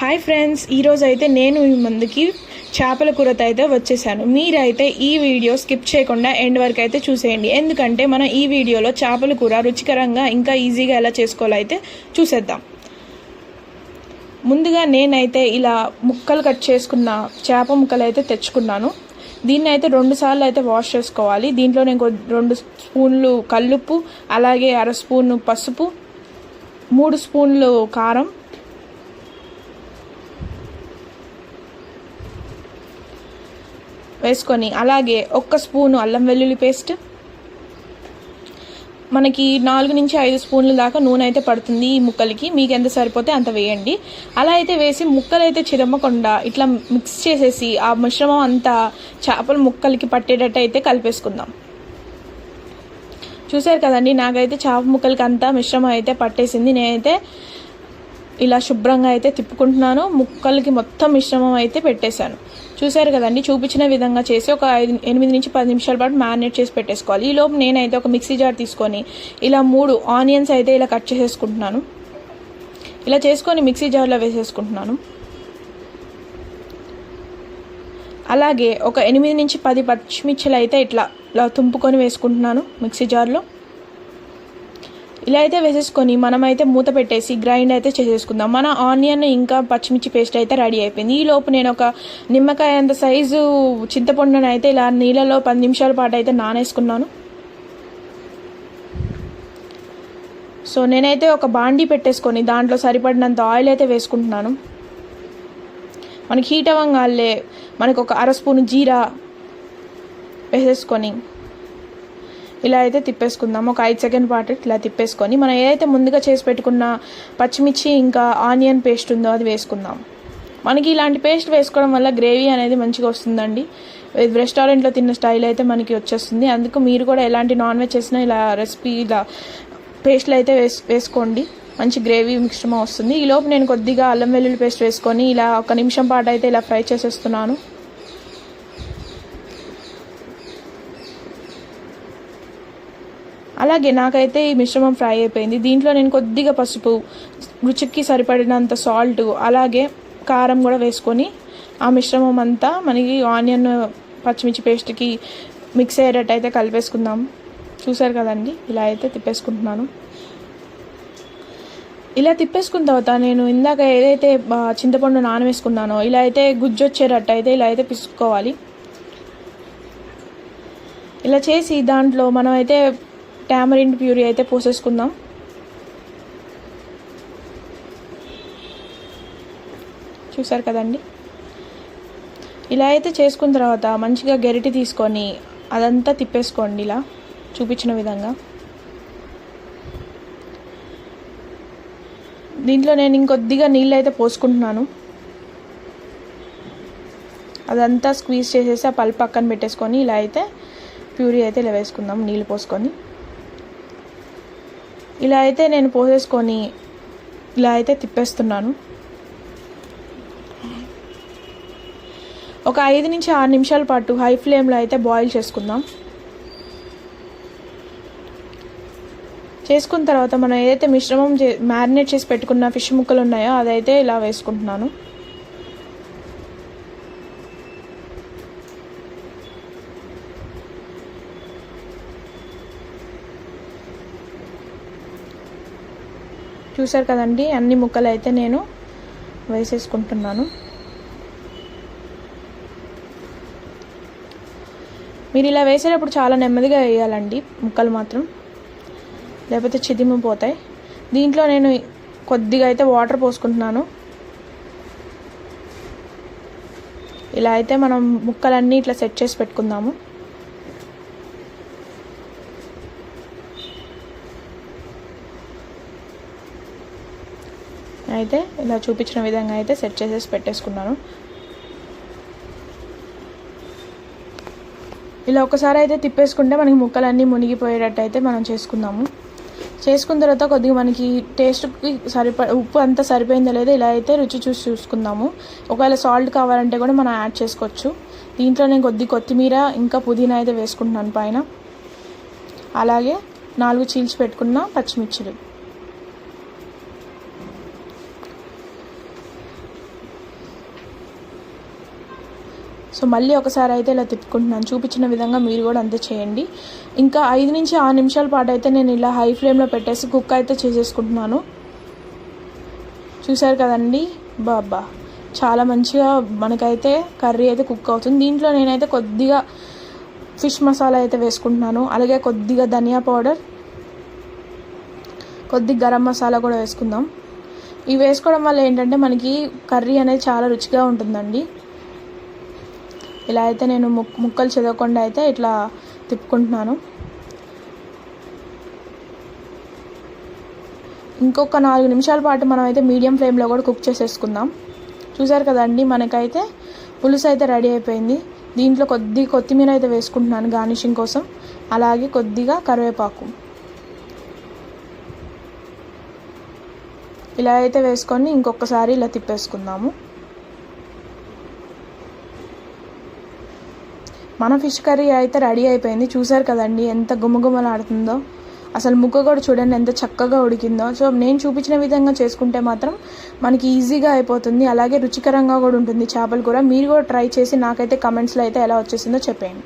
Hi friends ఈరోజు అయితే నేను మీ ముందుకి చేపల కూరతో అయితే వచ్చేసాను. మీరైతే ఈ వీడియో స్కిప్ చేయకుండా ఎండ్ వరకు అయితే చూసేయండి. ఎందుకంటే మనం ఈ వీడియోలో చేపల కూర రుచికరంగా ఇంకా ఈజీగా ఎలా చేసుకోవాలో అయితే చూసేద్దాం. ముందుగా నేనైతే ఇలా ముక్కలు కట్ చేసుకున్న చేప ముక్కలు అయితే తెచ్చుకున్నాను. దీన్ని అయితే రెండు సార్లు అయితే వాష్ చేసుకోవాలి. దీంట్లో నేను రెండు స్పూన్లు కల్లుప్పు అలాగే అర స్పూన్ పసుపు మూడు స్పూన్లు కారం వేసుకొని అలాగే ఒక్క స్పూను అల్లం వెల్లుల్లి పేస్ట్. మనకి నాలుగు నుంచి ఐదు స్పూన్ల దాకా నూనె అయితే పడుతుంది ఈ ముక్కలకి. మీకు ఎంత సరిపోతే అంత వేయండి. అలా అయితే వేసి ముక్కలు అయితే చిరమ్మకుండా ఇట్లా మిక్స్ చేసేసి ఆ మిశ్రమం అంతా చేపల ముక్కలకి పట్టేటట్టు అయితే కలిపేసుకుందాం. చూసారు కదండి నాకైతే చేప ముక్కలకి అంతా మిశ్రమం అయితే పట్టేసింది. నేనైతే ఇలా శుభ్రంగా అయితే తిప్పుకుంటున్నాను. ముక్కలకి మొత్తం మిశ్రమం అయితే పెట్టేశాను. చూసారు కదండి చూపించిన విధంగా చేసి ఒక ఐదు ఎనిమిది నుంచి పది నిమిషాల పాటు మ్యారినేట్ చేసి పెట్టేసుకోవాలి. ఈ లోపు నేనైతే ఒక మిక్సీ జార్ తీసుకొని ఇలా మూడు ఆనియన్స్ అయితే ఇలా కట్ చేసేసుకుంటున్నాను. ఇలా చేసుకొని మిక్సీ జార్లో వేసేసుకుంటున్నాను. అలాగే ఒక ఎనిమిది నుంచి పది పచ్చిమిర్చిలు అయితే ఇట్లా ఇలా తుంపుకొని వేసుకుంటున్నాను మిక్సీ జార్లో. ఇలా అయితే వేసేసుకొని మనమైతే మూత పెట్టేసి గ్రైండ్ అయితే చేసేసుకుందాం. మన ఆనియన్ ఇంకా పచ్చిమిర్చి పేస్ట్ అయితే రెడీ అయిపోయింది. ఈ లోపు నేను ఒక నిమ్మకాయ అంత సైజు చింతపండును అయితే ఇలా నీళ్ళలో పది నిమిషాల పాటు అయితే నానేసుకున్నాను. సో నేనైతే ఒక బాండీ పెట్టేసుకొని దాంట్లో సరిపడినంత ఆయిల్ అయితే వేసుకుంటున్నాను. మనకి హీట్ అవ్వగానే మనకు ఒక అర స్పూన్ జీరా వేసేసుకొని ఇలా అయితే తిప్పేసుకుందాం. ఒక ఐదు సెకండ్ పాటు ఇట్లా తిప్పేసుకొని మనం ఏదైతే ముందుగా చేసి పెట్టుకున్న పచ్చిమిర్చి ఇంకా ఆనియన్ పేస్ట్ ఉందో అది వేసుకుందాం. మనకి ఇలాంటి పేస్ట్ వేసుకోవడం వల్ల గ్రేవీ అనేది మంచిగా వస్తుందండి. రెస్టారెంట్లో తిన్న స్టైల్ అయితే మనకి వచ్చేస్తుంది. అందుకు మీరు కూడా ఎలాంటి నాన్ వెజ్ చేసినా ఇలా రెసిపీ ఇలా పేస్ట్లు అయితే వేస్ వేసుకోండి. మంచి గ్రేవీ మిశ్రమం వస్తుంది. ఈలోపు నేను కొద్దిగా అల్లం వెల్లుల్లి పేస్ట్ వేసుకొని ఇలా ఒక నిమిషం పాటు అయితే ఇలా ఫ్రై చేసేస్తున్నాను. అలాగే నాకైతే ఈ మిశ్రమం ఫ్రై అయిపోయింది. దీంట్లో నేను కొద్దిగా పసుపు రుచికి సరిపడినంత సాల్ట్ అలాగే కారం కూడా వేసుకొని ఆ మిశ్రమం అంతా మనకి ఆనియన్ పచ్చిమిర్చి పేస్ట్కి మిక్స్ అయ్యేటట్టు అయితే కలిపేసుకుందాం. చూసారు కదండి? ఇలా అయితే తిప్పేసుకుంటున్నాను. ఇలా తిప్పేసుకున్న తర్వాత నేను ఇందాక ఏదైతే చింతపండు నానవేసుకున్నానో ఇలా అయితే గుజ్జు వచ్చేటట్టు అయితే ఇలా అయితే పిసుకోవాలి ఇలా చేసి దాంట్లో మనం అయితే టామరిండ్ ప్యూరీ అయితే పోసేసుకుందాం. చూసారు కదండి? ఇలా అయితే చేసుకున్న తర్వాత మంచిగా గరిటి తీసుకొని అదంతా తిప్పేసుకోండి ఇలా చూపించిన విధంగా. దీంట్లో నేను ఇంకొద్దిగా నీళ్ళు అయితే పోసుకుంటున్నాను. అదంతా స్క్వీజ్ చేసేసి ఆ పల్ప్ పక్కన పెట్టేసుకొని ఇలా అయితే ప్యూరీ అయితే ఇలా వేసుకుందాం నీళ్ళు పోసుకొని. ఇలా అయితే నేను పోసేసుకొని ఇలా అయితే తిప్పేస్తున్నాను. ఒక ఐదు నుంచి ఆరు నిమిషాల పాటు హై ఫ్లేమ్లో అయితే బాయిల్ చేసుకుందాం. చేసుకున్న తర్వాత మనం ఏదైతే మిశ్రమం చే మ్యారినేట్ చేసి పెట్టుకున్న ఫిష్ ముక్కలు ఉన్నాయో అదైతే ఇలా వేసుకుంటున్నాను. చూసారు కదండి అన్ని ముక్కలు అయితే నేను వేసేసుకుంటున్నాను. మీరు ఇలా వేసేటప్పుడు చాలా నెమ్మదిగా వేయాలండి ముక్కలు మాత్రం. లేకపోతే చిదిమిపోతాయి దీంట్లో నేను కొద్దిగా అయితే వాటర్ పోసుకుంటున్నాను. ఇలా అయితే మనం ముక్కలన్నీ ఇట్లా సెట్ చేసి పెట్టుకుందాము. అయితే ఇలా చూపించిన విధంగా అయితే సెట్ చేసేసి పెట్టేసుకున్నాను. ఇలా ఒకసారి అయితే తిప్పేసుకుంటే మనకి ముక్కలన్నీ మునిగిపోయేటట్టు అయితే మనం చేసుకుందాము. చేసుకున్న తర్వాత కొద్దిగా మనకి టేస్ట్కి సరిప ఉప్పు అంతా సరిపోయిందో లేదో ఇలా అయితే రుచి చూసి చూసుకుందాము. ఒకవేళ సాల్ట్ కావాలంటే కూడా మనం యాడ్ చేసుకోవచ్చు. దీంట్లో నేను కొద్ది కొత్తిమీర ఇంకా పుదీనా అయితే వేసుకుంటున్నాను పైన. అలాగే నాలుగు చీల్చి పెట్టుకున్న పచ్చిమిర్చిలు. సో మళ్ళీ ఒకసారి అయితే ఇలా తిప్పుకుంటున్నాను. చూపించిన విధంగా మీరు కూడా అంతే చేయండి. ఇంకా ఐదు నుంచి ఆరు నిమిషాల పాటు అయితే నేను ఇలా హై ఫ్లేమ్లో పెట్టేసి కుక్ అయితే చేసేసుకుంటున్నాను. చూసారు కదండి? బాబా చాలా మంచిగా మనకైతే కర్రీ అయితే కుక్ అవుతుంది. దీంట్లో నేనైతే కొద్దిగా ఫిష్ మసాలా అయితే వేసుకుంటున్నాను. అలాగే కొద్దిగా ధనియా పౌడర్ కొద్ది గరం మసాలా కూడా వేసుకుందాం. ఇవి వేసుకోవడం వల్ల ఏంటంటే మనకి కర్రీ అనేది చాలా రుచిగా ఉంటుందండి. ఇలా అయితే నేను ముక్కలు చదవకుండా అయితే ఇట్లా తిప్పుకుంటున్నాను. ఇంకొక నాలుగు నిమిషాల పాటు మనం అయితే మీడియం ఫ్లేమ్లో కూడా కుక్ చేసేసుకుందాం. చూసారు కదండి మనకైతే పులుసు అయితే రెడీ అయిపోయింది. దీంట్లో కొద్ది కొత్తిమీర అయితే వేసుకుంటున్నాను గార్నిషింగ్ కోసం. అలాగే కొద్దిగా కరివేపాకు. ఇలా అయితే వేసుకొని ఇంకొకసారి ఇలా తిప్పేసుకుందాము. మన ఫిష్ కర్రీ అయితే రెడీ అయిపోయింది. చూసారు కదండి ఎంత గుమగుమలాడుతుందో. అసలు ముక్క కూడా చూడండి ఎంత చక్కగా ఉడికిందో. సో నేను చూపించిన విధంగా చేసుకుంటే మాత్రం మనకి ఈజీగా అయిపోతుంది. అలాగే రుచికరంగా కూడా ఉంటుంది చేపలు కూర. మీరు కూడా ట్రై చేసి నాకైతే కమెంట్స్లో అయితే ఎలా వచ్చేసిందో చెప్పేయండి.